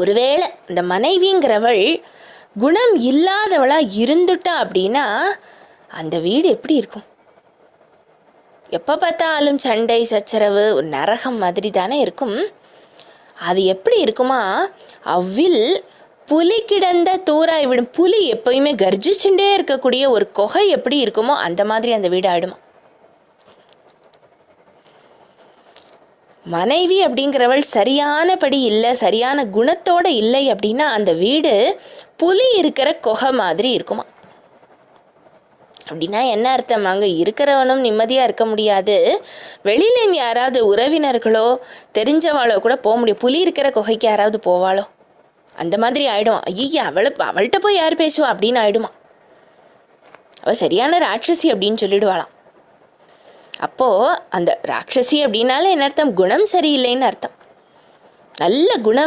ஒருவேளை இந்த மனைவிங்கிறவள் குணம் இல்லாதவளா இருந்துட்டா அப்படின்னா அந்த வீடு எப்படி இருக்கும்? எப்போ பார்த்தாலும் சண்டை சச்சரவு ஒரு நரகம் மாதிரி தானே இருக்கும். அது எப்படி இருக்குமா? அவ்வில் புலி கிடந்த தூராய் விடும். புலி எப்பயுமே கர்ஜிச்சுட்டே இருக்கக்கூடிய ஒரு குகை எப்படி இருக்குமோ அந்த மாதிரி அந்த வீடு ஆயிடுமா? மனைவி அப்படிங்கிறவள் சரியானபடி இல்லை சரியான குணத்தோட இல்லை அப்படின்னா அந்த வீடு புலி இருக்கிற குகை மாதிரி இருக்குமா? அப்படின்னா என்ன அர்த்தம்? அங்கே இருக்கிறவனும் நிம்மதியாக இருக்க முடியாது. வெளியில யாராவது உறவினர்களோ தெரிஞ்சவாளோ கூட போக முடியும். புலி இருக்கிற குகைக்கு யாராவது போவாளோ? அந்த மாதிரி ஆயிடும். ஐயா அவளை அவள்கிட்ட போய் யார் பேசுவா? அப்படின்னு ஆயிடுமா? அவள் சரியான ராட்சசி அப்படின்னு சொல்லிடுவாளாம். அப்போது அந்த ராட்சசி அப்படின்னாலே என்ன அர்த்தம்? குணம் சரியில்லைன்னு அர்த்தம். நல்ல குணம்